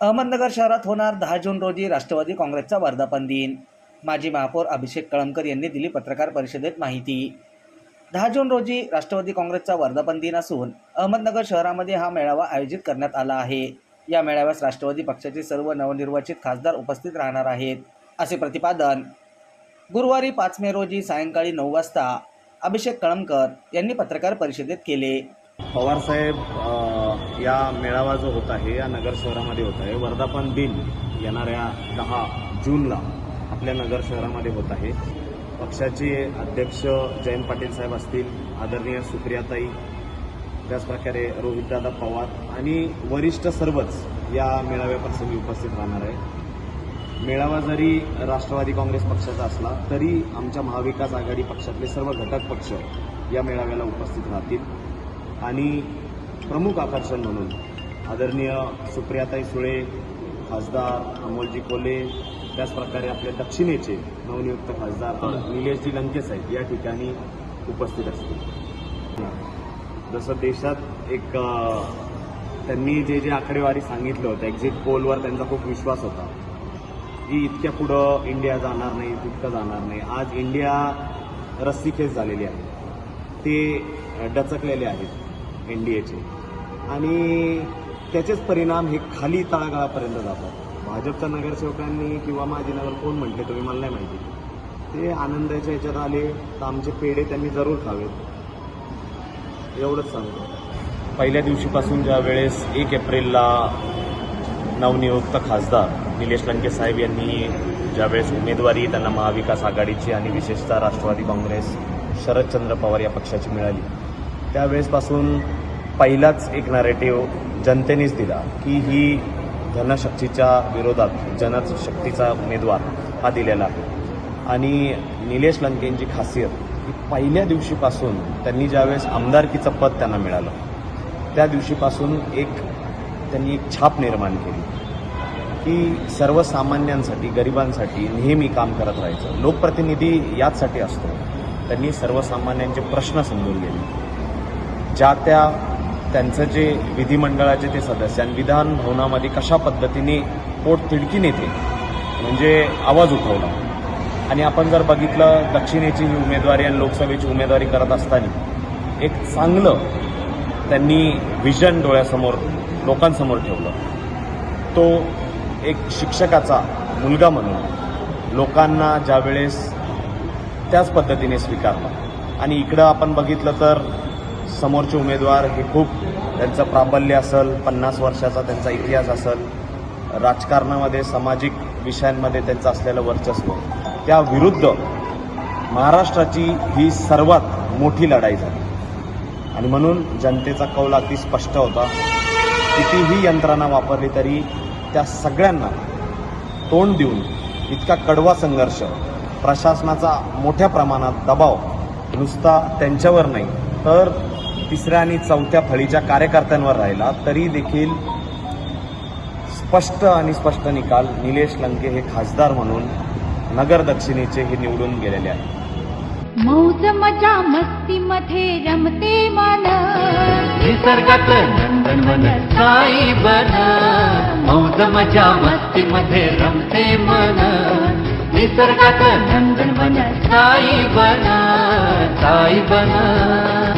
अहमदनगर शहरात होणार दहा जून रोजी राष्ट्रवादी काँग्रेसचा वर्धापन दिन. माजी महापौर अभिषेक कळमकर यांनी दिली पत्रकार परिषदेत माहिती. दहा जून रोजी राष्ट्रवादी काँग्रेसचा वर्धापन दिन असून अहमदनगर शहरामध्ये हा मेळावा आयोजित करण्यात आला आहे. या मेळाव्यास राष्ट्रवादी पक्षाचे सर्व नवनिर्वाचित खासदार उपस्थित राहणार आहेत असे प्रतिपादन. गुरुवारी पाच मे रोजी सायंकाळी नऊ वाजता अभिषेक कळमकर यांनी पत्रकार परिषदेत केले. पवारसाहेब या मेळावा जो होत आहे या नगर शहरामध्ये होत आहे वर्धापन दिन येणाऱ्या दहा जूनला आपल्या नगर शहरामध्ये होत आहे. पक्षाचे अध्यक्ष जयंत पाटील साहेब असतील आदरणीय सुप्रियाताई त्याचप्रकारे रोहितदादा पवार आणि वरिष्ठ सर्वच या मेळाव्याप्रसंगी उपस्थित राहणार आहे मेळावा जरी राष्ट्रवादी काँग्रेस पक्षाचा असला तरी आमच्या महाविकास आघाडी पक्षातले सर्व घटक पक्ष या मेळाव्याला उपस्थित राहतील. आणि प्रमुख आकर्षण म्हणून आदरणीय सुप्रियाताई सुळे खासदार अमोलजी कोले त्याचप्रकारे आपल्या दक्षिणेचे नवनियुक्त खासदार निलेशजी लंके साहेब या ठिकाणी उपस्थित असतील. जसं देशात एक त्यांनी जे जे आकडेवारी सांगितलं होतं एक्झिट पोलवर त्यांचा खूप विश्वास होता की इतक्या पुढं इंडिया जाणार नाही तितकं जाणार नाही. आज इंडिया रस्सीखेच झालेली आहे. ते डचकलेले आहेत. एन डी एचे आणि त्याचेच परिणाम हे खाली तळागाळापर्यंत जातात. भाजपच्या नगरसेवकांनी किंवा माझी नगर कोण म्हटले तुम्ही मला नाही माहिती. ते आनंदाच्या ह्याच्यात आले तर आमचे पेढे त्यांनी जरूर खावेत. एवढंच सांगतो. पहिल्या दिवशीपासून ज्या वेळेस एक एप्रिलला नवनियुक्त खासदार निलेश लंके साहेब यांनी ज्यावेळेस उमेदवारी त्यांना महाविकास आघाडीची आणि विशेषतः राष्ट्रवादी काँग्रेस शरदचंद्र पवार या पक्षाची मिळाली त्यावेळेसपासून पहिलाच एक नॅरेटिव्ह जनतेनेच दिला की ही धनशक्तीच्या विरोधात जनशक्तीचा उमेदवार हा दिलेला आहे. आणि निलेश लंकेंची खासियत ही पहिल्या दिवशीपासून त्यांनी ज्यावेळेस आमदारकीचं पद त्यांना मिळालं त्या दिवशीपासून एक त्यांनी एक छाप निर्माण केली की सर्वसामान्यांसाठी गरिबांसाठी नेहमी काम करत राहायचं. लोकप्रतिनिधी याचसाठी असतो. त्यांनी सर्वसामान्यांचे प्रश्न समजून गेले ज्या त्या त्यांचं जे विधिमंडळाचे ते सदस्य आणि विधान भवनामध्ये कशा पद्धतीने पोट तिडकी नेते म्हणजे आवाज उठवला. आणि आपण जर बघितलं दक्षिणेची ही उमेदवारी आणि लोकसभेची उमेदवारी करत असताना एक चांगलं त्यांनी विजन डोळ्यासमोर लोकांसमोर ठेवलं. तो एक शिक्षकाचा मुलगा म्हणून लोकांना ज्यावेळेस त्याच पद्धतीने स्वीकारला. आणि इकडं आपण बघितलं तर समोरचे उमेदवार हे खूप त्यांचं प्राबल्य असेल पन्नास वर्षाचा त्यांचा इतिहास असेल. राजकारणामध्ये सामाजिक विषयांमध्ये त्यांचं असलेलं वर्चस्व. त्या विरुद्ध महाराष्ट्राची ही सर्वात मोठी लढाई झाली. आणि म्हणून जनतेचा कौल अगदी स्पष्ट होता. कितीही यंत्रणा वापरली तरी त्या सगळ्यांना तोंड देऊन इतका कडवा संघर्ष प्रशासनाचा मोठ्या प्रमाणात दबाव नुसता त्यांच्यावर नाही तर तिसऱ्या आणि चौथ्या फळीच्या कार्यकर्त्यांवर राहिला तरी देखील स्पष्ट आणि स्पष्ट निकाल निलेश लंके हे खासदार म्हणून नगर दक्षिणेचे हे निवडून गेलेले आहेत. मौज मजा मस्ती मध्ये रमते मन. निसर्गात नंदनवन साई बन. मौज मजा मस्ती मध्ये रमते मन. निसर्गात नंदनवन साई बन. साई बन.